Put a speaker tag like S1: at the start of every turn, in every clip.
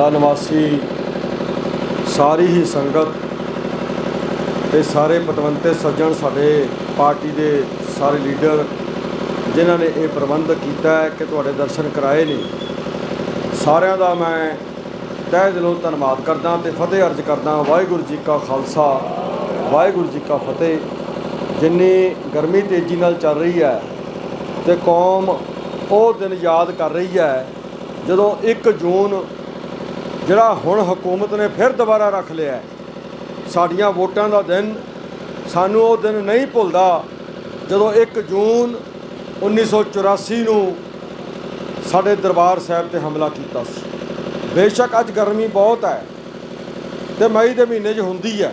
S1: ਦਾ ਨਿਵਾਸੀ ਸਾਰੀ ਹੀ ਸੰਗਤ ਤੇ ਸਾਰੇ ਪਤਵੰਤੇ ਸੱਜਣ ਸਾਡੇ ਪਾਰਟੀ ਦੇ ਸਾਰੇ ਲੀਡਰ ਜਿਨ੍ਹਾਂ ਨੇ ਇਹ ਪ੍ਰਬੰਧ ਕੀਤਾ ਹੈ ਕਿ ਤੁਹਾਡੇ ਦਰਸ਼ਨ ਕਰਾਏ ਨੇ। ਸਾਰਿਆਂ ਦਾ ਮੈਂ ਤਹਿ ਦਿਲੋਂ ਧੰਨਵਾਦ ਕਰਦਾ ਤੇ ਫਤਿਹ ਅਰਜ਼ ਕਰਦਾ ਵਾਹਿਗੁਰੂ ਜੀ ਕਾ ਖਾਲਸਾ, ਵਾਹਿਗੁਰੂ ਜੀ ਕਾ ਫਤਿਹ। ਜਿੰਨੀ ਗਰਮੀ ਤੇਜ਼ੀ ਨਾਲ ਚੱਲ ਰਹੀ ਹੈ ਤੇ ਕੌਮ ਉਹ ਦਿਨ ਯਾਦ ਕਰ ਰਹੀ ਹੈ ਜਦੋਂ 1 ਜੂਨ ਜਿਹੜਾ ਹੁਣ ਹਕੂਮਤ ਨੇ ਫਿਰ ਦੁਬਾਰਾ ਰੱਖ ਲਿਆ ਸਾਡੀਆਂ ਵੋਟਾਂ ਦਾ ਦਿਨ ਸਾਨੂੰ ਉਹ ਦਿਨ ਨਹੀਂ ਭੁੱਲਦਾ ਜਦੋਂ 1 ਜੂਨ 1984 ਨੂੰ ਸਾਡੇ ਦਰਬਾਰ ਸਾਹਿਬ ਤੇ ਹਮਲਾ ਕੀਤਾ ਸੀ। ਬੇਸ਼ੱਕ ਅੱਜ ਗਰਮੀ ਬਹੁਤ ਹੈ ਤੇ ਮਈ ਦੇ ਮਹੀਨੇ 'ਚ ਹੁੰਦੀ ਹੈ।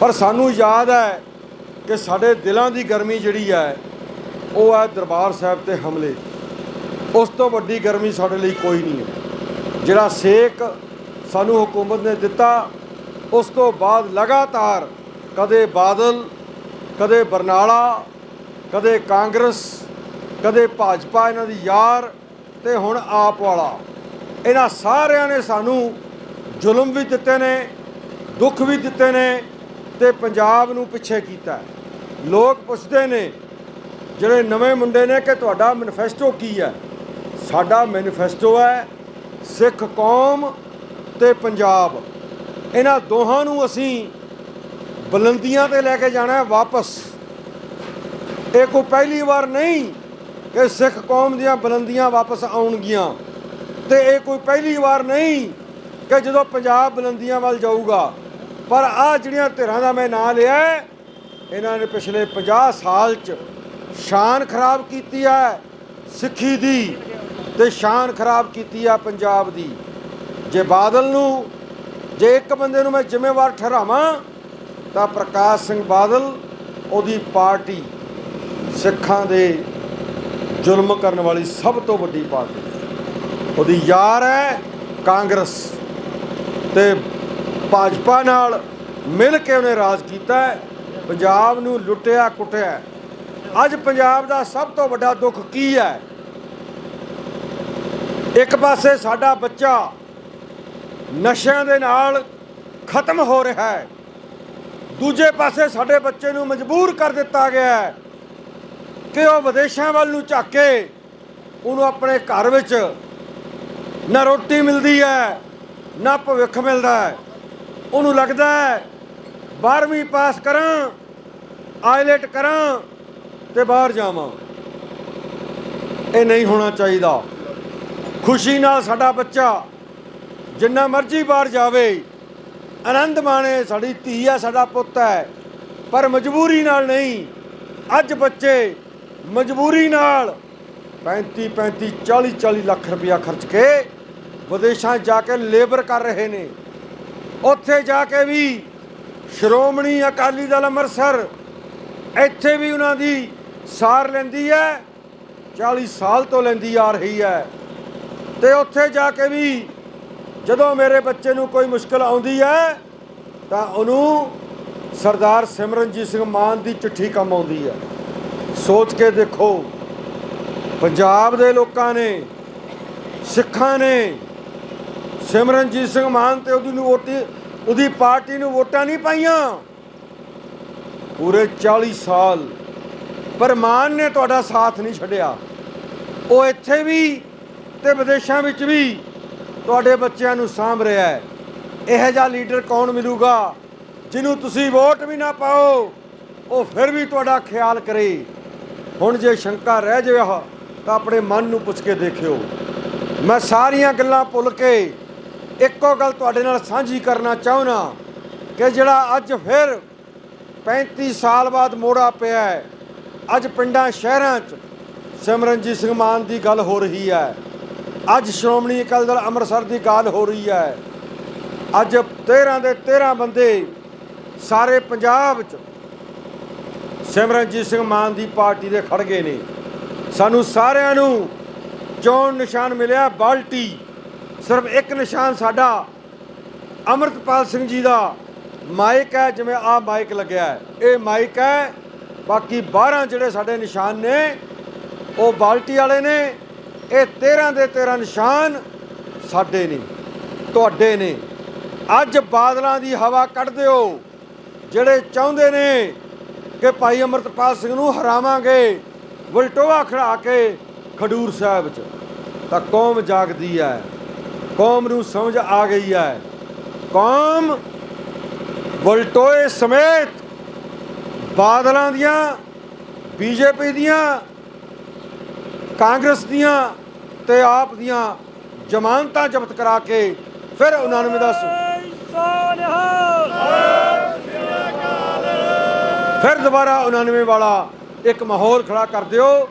S1: ਪਰ ਸਾਨੂੰ ਯਾਦ ਹੈ ਕਿ ਸਾਡੇ ਦਿਲਾਂ ਦੀ ਗਰਮੀ ਜਿਹੜੀ ਹੈ, ਉਹ ਹੈ ਦਰਬਾਰ ਸਾਹਿਬ ਤੇ ਹਮਲੇ। ਉਸ ਤੋਂ ਵੱਡੀ ਗਰਮੀ ਸਾਡੇ ਲਈ ਕੋਈ ਨਹੀਂ ਹੈ। ਜਿਹੜਾ ਸੇਕ ਸਾਨੂੰ ਹਕੂਮਤ ਨੇ ਦਿੱਤਾ, ਉਸ ਤੋਂ ਬਾਅਦ ਲਗਾਤਾਰ ਕਦੇ ਬਾਦਲ, ਕਦੇ ਬਰਨਾਲਾ, ਕਦੇ ਕਾਂਗਰਸ, ਕਦੇ ਭਾਜਪਾ ਇਹਨਾਂ ਦੀ ਯਾਰ ਤੇ ਹੁਣ ਆਪ ਵਾਲਾ। ਇਹਨਾਂ ਸਾਰਿਆਂ ਨੇ ਸਾਨੂੰ ਜ਼ੁਲਮ ਵੀ ਦਿੱਤੇ ਨੇ, ਦੁੱਖ ਵੀ ਦਿੱਤੇ ਨੇ ਤੇ ਪੰਜਾਬ ਨੂੰ ਪਿੱਛੇ ਕੀਤਾ ਲੋਕ ਪੁੱਛਦੇ ਨੇ, ਜਿਹੜੇ ਨਵੇਂ ਮੁੰਡੇ ਨੇ ਕਿ ਤੁਹਾਡਾ ਮੈਨੀਫੈਸਟੋ ਕੀ ਹੈ? ਸਾਡਾ ਮੈਨੀਫੈਸਟੋ ਹੈ ਸਿੱਖ ਕੌਮ ਤੇ ਪੰਜਾਬ। ਇਹਨਾਂ ਦੋਹਾਂ ਨੂੰ ਅਸੀਂ ਬੁਲੰਦੀਆਂ ਤੇ ਲੈ ਕੇ ਜਾਣਾ ਹੈ ਵਾਪਸ। ਇਹ ਕੋਈ ਪਹਿਲੀ ਵਾਰ ਨਹੀਂ ਕਿ ਸਿੱਖ ਕੌਮ ਦੀਆਂ ਬੁਲੰਦੀਆਂ ਵਾਪਸ ਆਉਣਗੀਆਂ। ਤੇ ਇਹ ਕੋਈ ਪਹਿਲੀ ਵਾਰ ਨਹੀਂ ਕਿ ਜਦੋਂ ਪੰਜਾਬ ਬੁਲੰਦੀਆਂ ਵੱਲ ਜਾਊਗਾ। ਪਰ ਆ ਜਿਹੜੀਆਂ ਧਿਰਾਂ ਦਾ ਮੈਂ ਨਾਂ ਲਿਆ ਇਹਨਾਂ ਨੇ ਪਿਛਲੇ 50 ਸਾਲ 'ਚ ਸ਼ਾਨ ਖਰਾਬ ਕੀਤੀ ਹੈ ਸਿੱਖੀ ਦੀ। ਤੇ ਸ਼ਾਨ ਖਰਾਬ ਕੀਤੀ ਆ ਪੰਜਾਬ ਦੀ। ਜੇ ਬਾਦਲ ਨੂੰ, ਜੇ ਇੱਕ ਬੰਦੇ ਨੂੰ ਮੈਂ ਜ਼ਿੰਮੇਵਾਰ ਠਹਿਰਾਵਾਂ, ਤਾਂ ਪ੍ਰਕਾਸ਼ ਸਿੰਘ ਬਾਦਲ ਉਹਦੀ ਪਾਰਟੀ ਸਿੱਖਾਂ ਦੇ ਜ਼ੁਲਮ ਕਰਨ ਵਾਲੀ ਸਭ ਤੋਂ ਵੱਡੀ ਪਾਰਟੀ ਉਹਦੀ ਯਾਰ ਹੈ ਕਾਂਗਰਸ ਤੇ ਭਾਜਪਾ ਨਾਲ ਮਿਲ ਕੇ ਉਹਨੇ ਰਾਜ ਕੀਤਾ ਪੰਜਾਬ ਨੂੰ ਲੁੱਟਿਆ ਕੁੱਟਿਆ ਅੱਜ ਪੰਜਾਬ ਦਾ ਸਭ ਤੋਂ ਵੱਡਾ ਦੁੱਖ ਕੀ ਹੈ? ਇੱਕ ਪਾਸੇ ਸਾਡਾ ਬੱਚਾ ਨਸ਼ਿਆਂ ਦੇ ਨਾਲ ਖਤਮ ਹੋ ਰਿਹਾ ਹੈ। ਦੂਜੇ ਪਾਸੇ ਸਾਡੇ ਬੱਚੇ ਨੂੰ ਮਜਬੂਰ ਕਰ ਦਿੱਤਾ ਗਿਆ ਹੈ ਕਿ ਉਹ ਵਿਦੇਸ਼ਾਂ ਵੱਲ ਨੂੰ ਝਾਕ ਕੇ ਉਹਨੂੰ ਆਪਣੇ ਘਰ ਵਿੱਚ ਨਾ ਰੋਟੀ ਮਿਲਦੀ ਹੈ, ਨਾ ਭਵਿੱਖ ਮਿਲਦਾ ਹੈ। ਉਹਨੂੰ ਲੱਗਦਾ ਹੈ 12ਵੀਂ ਪਾਸ ਕਰਾਂ, ਆਈਲੈਟ ਕਰਾਂ ਤੇ ਬਾਹਰ ਜਾਵਾਂ। ਇਹ ਨਹੀਂ ਹੋਣਾ ਚਾਹੀਦਾ। ਖੁਸ਼ੀ ਨਾਲ ਸਾਡਾ ਬੱਚਾ ਜਿੰਨਾ ਮਰਜ਼ੀ ਬਾਹਰ ਜਾਵੇ, ਆਨੰਦ ਮਾਣੇ ਸਾਡੀ ਧੀ ਆ, ਸਾਡਾ ਪੁੱਤ ਹੈ, ਪਰ ਮਜਬੂਰੀ ਨਾਲ ਨਹੀਂ, ਅੱਜ ਬੱਚੇ ਮਜਬੂਰੀ ਨਾਲ 35 35 40 40 ਲੱਖ ਰੁਪਇਆ ਖਰਚ ਕੇ ਵਿਦੇਸ਼ਾਂ ਜਾ ਕੇ ਲੇਬਰ ਕਰ ਰਹੇ ਨੇ। ਉੱਥੇ ਜਾ ਕੇ ਵੀ ਸ਼੍ਰੋਮਣੀ ਅਕਾਲੀ ਦਲ ਅੰਮ੍ਰਿਤਸਰ ਇੱਥੇ ਵੀ ਉਹਨਾਂ ਦੀ ਸਾਰ ਲੈਂਦੀ ਹੈ 40 ਸਾਲ ਤੋਂ ਲੈਂਦੀ ਆ ਰਹੀ ਹੈ। ਤੇ ਉੱਥੇ ਜਾ ਕੇ ਵੀ ਜਦੋਂ ਮੇਰੇ ਬੱਚੇ ਨੂੰ ਕੋਈ ਮੁਸ਼ਕਲ ਆਉਂਦੀ ਹੈ, ਤਾਂ ਉਹਨੂੰ ਸਰਦਾਰ ਸਿਮਰਨਜੀਤ ਸਿੰਘ ਮਾਨ ਦੀ ਚਿੱਠੀ ਕੰਮ ਆਉਂਦੀ ਹੈ। ਸੋਚ ਕੇ ਦੇਖੋ, ਪੰਜਾਬ ਦੇ ਲੋਕਾਂ ਨੇ, ਸਿੱਖਾਂ ਨੇ ਸਿਮਰਨਜੀਤ ਸਿੰਘ ਮਾਨ ਤੇ ਉਹਦੀ ਨੂੰ ਵੋਟੀ, ਉਹਦੀ ਪਾਰਟੀ ਨੂੰ ਵੋਟਾਂ ਨਹੀਂ ਪਾਈਆਂ। ਪੂਰੇ 40 ਸਾਲ ਪਰ ਮਾਨ ਨੇ ਤੁਹਾਡਾ ਸਾਥ ਨਹੀਂ ਛੱਡਿਆ। ਉਹ ਇੱਥੇ ਵੀ ਤੇ ਵਿਦੇਸ਼ਾਂ ਵਿੱਚ ਵੀ ਤੁਹਾਡੇ ਬੱਚਿਆਂ ਨੂੰ ਸਾਂਭ ਰਿਹਾ ਹੈ। ਇਹੋ ਜਿਹਾ ਲੀਡਰ ਕੌਣ ਮਿਲੂਗਾ ਜਿਹਨੂੰ ਤੁਸੀਂ ਵੋਟ ਵੀ ਨਾ ਪਾਓ, ਉਹ ਫਿਰ ਵੀ ਤੁਹਾਡਾ ਖਿਆਲ ਕਰੇ। ਹੁਣ ਜੇ ਸ਼ੰਕਾ ਰਹਿ ਜਾਵੇ ਤਾਂ ਆਪਣੇ ਮਨ ਨੂੰ ਪੁੱਛ ਕੇ ਦੇਖਿਓ। ਮੈਂ ਸਾਰੀਆਂ ਗੱਲਾਂ ਭੁੱਲ ਕੇ ਇੱਕੋ ਗੱਲ ਤੁਹਾਡੇ ਨਾਲ ਸਾਂਝੀ ਕਰਨਾ ਚਾਹੁੰਨਾ ਕਿ ਜਿਹੜਾ ਅੱਜ ਫਿਰ 35 ਸਾਲ ਬਾਅਦ ਮੋੜਾ ਪਿਆ ਹੈ, ਅੱਜ ਪਿੰਡਾਂ, ਸ਼ਹਿਰਾਂ 'ਚ ਸਿਮਰਨਜੀਤ ਸਿੰਘ ਮਾਨ ਦੀ ਗੱਲ ਹੋ ਰਹੀ ਹੈ। ਅੱਜ ਸ਼੍ਰੋਮਣੀ ਅਕਾਲੀ ਦਲ ਅੰਮ੍ਰਿਤਸਰ ਦੀ ਗੱਲ ਹੋ ਰਹੀ ਹੈ। ਅੱਜ 13 ਦੇ 13 ਬੰਦੇ ਸਾਰੇ ਪੰਜਾਬ 'ਚ ਸਿਮਰਨਜੀਤ ਸਿੰਘ ਮਾਨ ਦੀ ਪਾਰਟੀ ਦੇ ਖੜ ਗਏ ਨੇ। ਸਾਨੂੰ ਸਾਰਿਆਂ ਨੂੰ ਚੋਣ ਨਿਸ਼ਾਨ ਮਿਲਿਆ, ਬਾਲਟੀ। ਸਿਰਫ ਇੱਕ ਨਿਸ਼ਾਨ ਸਾਡਾ, ਅਮਰਤਪਾਲ ਸਿੰਘ ਜੀ ਦਾ ਮਾਈਕ ਹੈ, ਜਿਵੇਂ ਆ ਮਾਈਕ ਲੱਗਿਆ ਹੈ। ਇਹ ਮਾਈਕ ਹੈ, ਬਾਕੀ 12 ਜਿਹੜੇ ਸਾਡੇ ਨਿਸ਼ਾਨ ਨੇ, ਉਹ ਬਾਲਟੀ ਵਾਲੇ ਨੇ ਇਹ 13 ਦੇ 13 ਨਿਸ਼ਾਨ ਸਾਡੇ ਨੇ, ਤੁਹਾਡੇ ਨੇ। ਅੱਜ ਬਾਦਲਾਂ ਦੀ ਹਵਾ ਕੱਢ ਦਿਓ। ਜਿਹੜੇ ਚਾਹੁੰਦੇ ਨੇ ਕਿ ਭਾਈ ਅਮਰਤਪਾਲ ਸਿੰਘ ਨੂੰ ਹਰਾਵਾਂਗੇ, ਵਲਟੋਆ ਖੜਾ ਕੇ ਖਡੂਰ ਸਾਹਿਬ 'ਚ। ਤਾਂ ਕੌਮ ਜਾਗਦੀ ਹੈ ਕੌਮ ਨੂੰ ਸਮਝ ਆ ਗਈ ਹੈ ਕੌਮ ਵਲਟੋਏ ਸਮੇਤ ਬਾਦਲਾਂ ਦੀਆਂ, ਬੀਜੇਪੀ ਦੀਆਂ ਕਾਂਗਰਸ ਦੀਆਂ ਤੇ ਆਪ ਦੀਆਂ ਜ਼ਮਾਨਤਾਂ ਜ਼ਬਤ ਕਰਾ ਕੇ ਫਿਰ 99 ਦਾ ਫਿਰ ਦੁਬਾਰਾ 99 ਵਾਲਾ ਇੱਕ ਮਾਹੌਲ ਖੜਾ ਕਰ ਦਿਓ।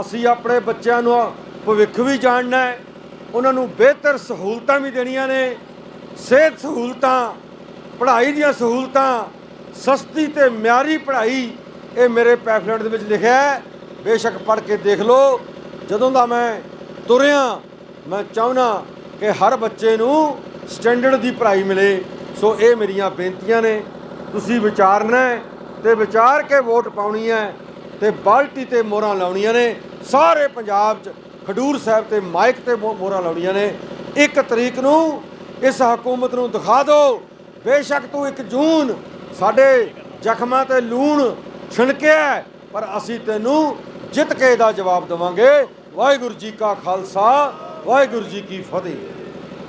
S1: ਅਸੀਂ ਆਪਣੇ ਬੱਚਿਆਂ ਨੂੰ ਭਵਿੱਖ ਵੀ ਜਾਣਨਾ ਹੈ। ਉਹਨਾਂ ਨੂੰ ਬਿਹਤਰ ਸਹੂਲਤਾਂ ਵੀ ਦੇਣੀਆਂ ਨੇ। ਸਿਹਤ ਸਹੂਲਤਾਂ, ਪੜ੍ਹਾਈ ਦੀਆਂ ਸਹੂਲਤਾਂ, ਸਸਤੀ ਤੇ ਮਿਆਰੀ ਪੜ੍ਹਾਈ ਇਹ ਮੇਰੇ ਪੈਫਲੇਟ ਦੇ ਵਿੱਚ ਲਿਖਿਆ ਹੈ। ਬੇਸ਼ੱਕ ਪੜ੍ਹ ਕੇ ਦੇਖ ਲਓ। ਜਦੋਂ ਦਾ ਮੈਂ ਤੁਰਿਆ, ਮੈਂ ਚਾਹੁੰਦਾ ਕਿ ਹਰ ਬੱਚੇ ਨੂੰ ਸਟੈਂਡਰਡ ਦੀ ਪੜ੍ਹਾਈ ਮਿਲੇ। ਸੋ ਇਹ ਮੇਰੀਆਂ ਬੇਨਤੀਆਂ ਨੇ। ਤੁਸੀਂ ਵਿਚਾਰਨਾ ਹੈ ਤੇ ਵਿਚਾਰ ਕੇ ਵੋਟ ਪਾਉਣੀ ਹੈ ਤੇ ਬਾਲਟੀ ਤੇ ਮੋਹਰਾਂ ਲਾਉਣੀਆਂ ਨੇ। ਸਾਰੇ ਪੰਜਾਬ 'ਚ ਖਡੂਰ ਸਾਹਿਬ ਤੇ ਮਾਈਕ ਤੇ ਮੋਹਰਾਂ ਲਾਉਣੀਆਂ ਨੇ। ਇੱਕ ਤਰੀਕ ਨੂੰ ਇਸ ਹਕੂਮਤ ਨੂੰ ਦਿਖਾ ਦਿਓ ਬੇਸ਼ੱਕ ਤੂੰ 1 ਜੂਨ ਸਾਡੇ ਜ਼ਖਮਾਂ ਤੇ ਲੂਣ ਛਿਣਕਿਆ ਪਰ ਅਸੀਂ ਤੈਨੂੰ ਜਿੱਤ ਕੇ ਇਹਦਾ ਜਵਾਬ ਦੇਵਾਂਗੇ। ਵਾਹਿਗੁਰੂ ਜੀ ਕਾ ਖਾਲਸਾ ਵਾਹਿਗੁਰੂ ਜੀ ਕੀ ਫਤਿਹ।